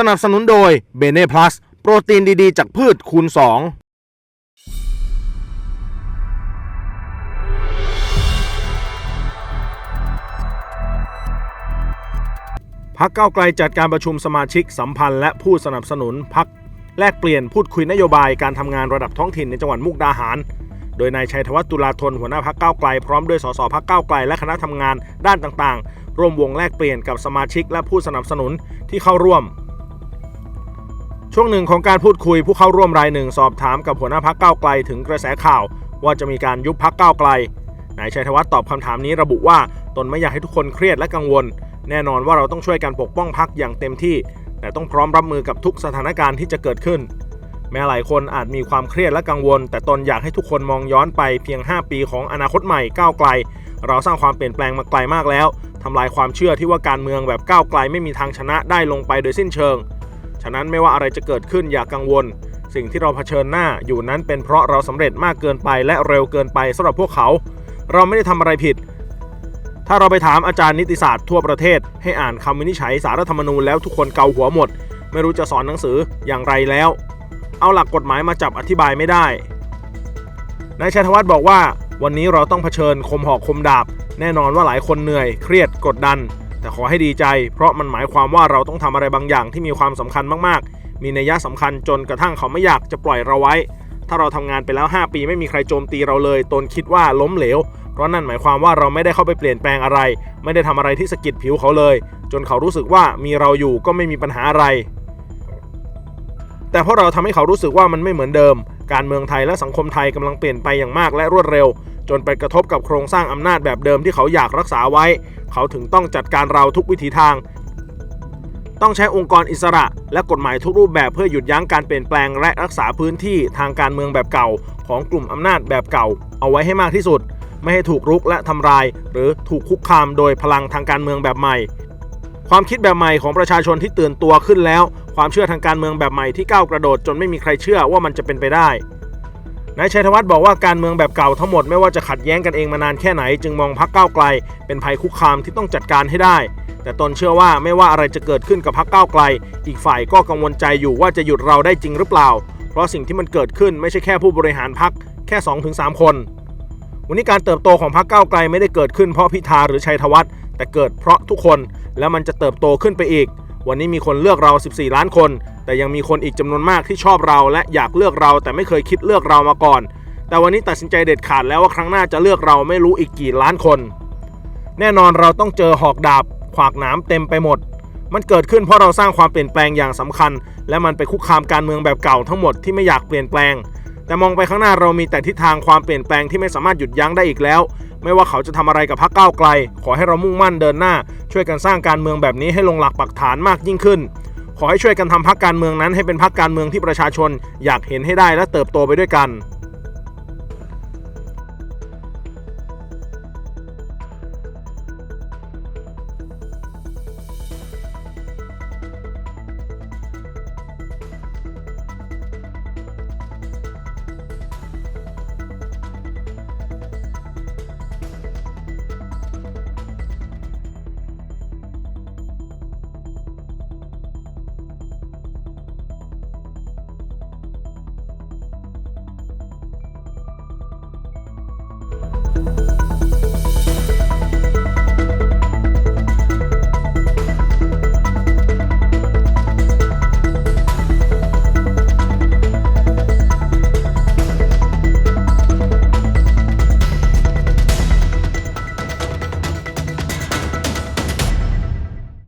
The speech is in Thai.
สนับสนุนโดยเบเน่พลัสโปรตีนดีๆ จากพืชคูณ 2พักเก้าไกลจัดการประชุมสมาชิกสัมพันธ์และผู้สนับสนุนพักแลกเปลี่ยนพูดคุยนโยบายการทำงานระดับท้องถิ่นในจังหวัดมุกดาหาร โดยนายชัยธวัฒน์ตุลาธนหัวหน้าพักเก้าไกลพร้อมด้วยสสพักเก้าไกลและคณะทำงานด้านต่างๆ ร่วมวงแลกเปลี่ยนกับสมาชิกและผู้สนับสนุนที่เข้าร่วม ช่วงหนึ่งของการพูดคุยผู้เข้าร่วมรายหนึ่งสอบถามกับหัวหน้าพักเก้าวไกลถึงกระแสข่าว ว่าจะมีการยุบพักเก้าวไกลนายชัยธวัฒน์ตอบคำถามนี้ระบุว่าตนไม่อยากให้ทุกคนเครียดและกังวล แน่นอนว่าเราต้องช่วยกันปกป้องพักอย่างเต็มที่ แต่ต้องพร้อมรับมือกับทุกสถานการณ์ที่จะเกิดขึ้น แม้หลายคนอาจมีความเครียดและกังวล แต่ตนอยากให้ทุกคนมองย้อนไปเพียง 5 ปีของอนาคตใหม่ก้าวไกล เราสร้างความเปลี่ยนแปลงมาไกลมากแล้วทำลายความเชื่อที่ว่าการเมืองแบบก้าวไกลไม่มีทางชนะได้ลงไปโดยสิ้นเชิง ฉะนั้นไม่ว่าอะไรจะเกิดขึ้นอย่ากังวล สิ่งที่เราเผชิญหน้าอยู่นั้นเป็นเพราะเราสำเร็จมากเกินไปและเร็วเกินไปสำหรับพวกเขา เราไม่ได้ทำอะไรผิด ถ้าเราไปถามอาจารย์นิติศาสตร์ทั่วประเทศ ให้อ่านคำวินิจฉัยสารรัฐธรรมนูญแล้วทุกคนเกาหัวหมด ไม่รู้จะสอนหนังสืออย่างไรแล้ว เอาหลักกฎหมายมาจับอธิบายไม่ได้นายชัยธวัฒน์บอกว่า วันนี้เราต้องเผชิญคมหอกคมดาบ แน่นอนว่าหลายคนเหนื่อย เครียดกดดัน ขอให้ดีใจ เพราะมันหมายความว่าเราต้องทำอะไรบางอย่างที่มีความสำคัญมากๆ มีนัยยะสำคัญจนกระทั่งเขาไม่อยากจะปล่อยเราไว้ ถ้าเราทำงานไปแล้ว 5 ปีไม่มีใครโจมตีเราเลย ตนคิดว่าล้มเหลว เพราะนั่นหมายความว่าเราไม่ได้เข้าไปเปลี่ยนแปลงอะไร ไม่ได้ทำอะไรที่สะกิดผิวเขาเลย จนเขารู้สึกว่ามีเราอยู่ก็ไม่มีปัญหาอะไร แต่เพราะเราทำให้เขารู้สึกว่ามันไม่เหมือนเดิม การเมืองไทยและสังคมไทยกำลังเปลี่ยนไปอย่างมากและรวดเร็ว จนไปกระทบกับโครงสร้างอำนาจแบบเดิมที่เขาอยากรักษาไว้ เขาถึงต้องจัดการเราทุกวิถีทาง ต้องใช้องค์กรอิสระ และกฎหมายทุกรูปแบบเพื่อหยุดยั้งการเปลี่ยนแปลงและรักษาพื้นที่ทางการเมืองแบบเก่า ของกลุ่มอำนาจแบบเก่า เอาไว้ให้มากที่สุด ไม่ให้ถูกรุกและทำลาย หรือถูกคุกคามโดยพลังทางการเมืองแบบใหม่ ความคิดแบบใหม่ของประชาชนที่ตื่นตัวขึ้นแล้ว ความเชื่อทางการเมืองแบบใหม่ที่ก้าวกระโดดจนไม่มีใครเชื่อว่ามันจะเป็นไปได้นายชัยธวัฒน์บอกว่าการเมืองแบบเก่าทั้งหมดไม่ว่าจะขัดแย้งกันเองมานานแค่ไหน จึงมองพักเก้าไกล เป็นภัยคุกคามที่ต้องจัดการให้ได้ แต่ตนเชื่อว่าไม่ว่าอะไรจะเกิดขึ้นกับพักเก้าไกล อีกฝ่ายก็กังวลใจอยู่ว่าจะหยุดเราได้จริงหรือเปล่า เพราะสิ่งที่มันเกิดขึ้นไม่ใช่แค่ผู้บริหารพักแค่ 2-3 คน วันนี้การเติบโตของพรรคก้าวไกลไม่ได้เกิดขึ้นเพราะพิธาหรือชัยธวัฒน์แต่เกิดเพราะทุกคนแล้วมันจะเติบโตขึ้นไปอีก วันนี้มีคนเลือกเรา 14 ล้านคน แต่ยังมีคนอีกจำนวนมากที่ชอบเราและอยากเลือกเรา แต่ไม่เคยคิดเลือกเรามาก่อน แต่วันนี้ตัดสินใจเด็ดขาดแล้วว่าครั้งหน้าจะเลือกเราไม่รู้อีกกี่ล้านคน แน่นอนเราต้องเจอหอกดาบ ขวากหนามเต็มไปหมด มันเกิดขึ้นเพราะเราสร้างความเปลี่ยนแปลงอย่างสำคัญ และมันไปคุกคามการเมืองแบบเก่าทั้งหมดที่ไม่อยากเปลี่ยนแปลง แต่มองไปข้างหน้าเรามีแต่ทิศทางความเปลี่ยนแปลงที่ไม่สามารถหยุดยั้งได้อีกแล้ว ไม่ว่าเขาจะทำอะไรกับพรรคก้าวไกล ขอให้เรามุ่งมั่นเดินหน้า ช่วยกันสร้างการเมืองแบบนี้ให้ลงหลักปักฐานมากยิ่งขึ้น ขอให้ช่วยกันทำพรรคการเมืองนั้นให้เป็นพรรคการเมืองที่ประชาชน อยากเห็นให้ได้และเติบโตไปด้วยกัน